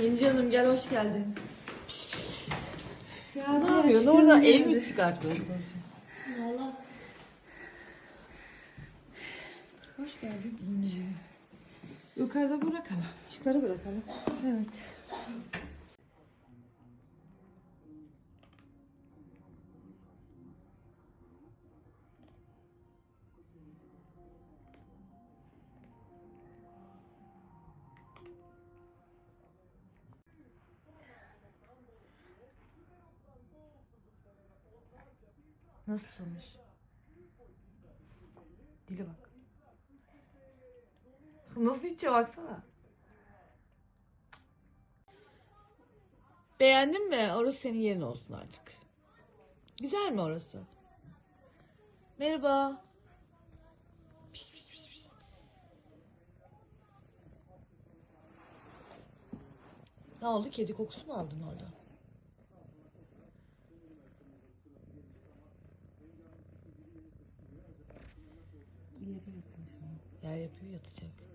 Yeni canım gel hoş geldin. Ya Ne yapıyorsun? Orada el mi çıkartıyorsun? Valla. Hoş geldin. Yukarıda bırakalım. Yukarı bırakalım. Evet. Nasıl sonuç? Dile bak. Nasıl içe baksana. Beğendin mi? Orası senin yerin olsun artık. Güzel mi orası? Merhaba. Pis, pis, pis, pis. Ne oldu? Kedi kokusu mu aldın orada? Yeri yapıyorsun. Yer yapıyor yatacak.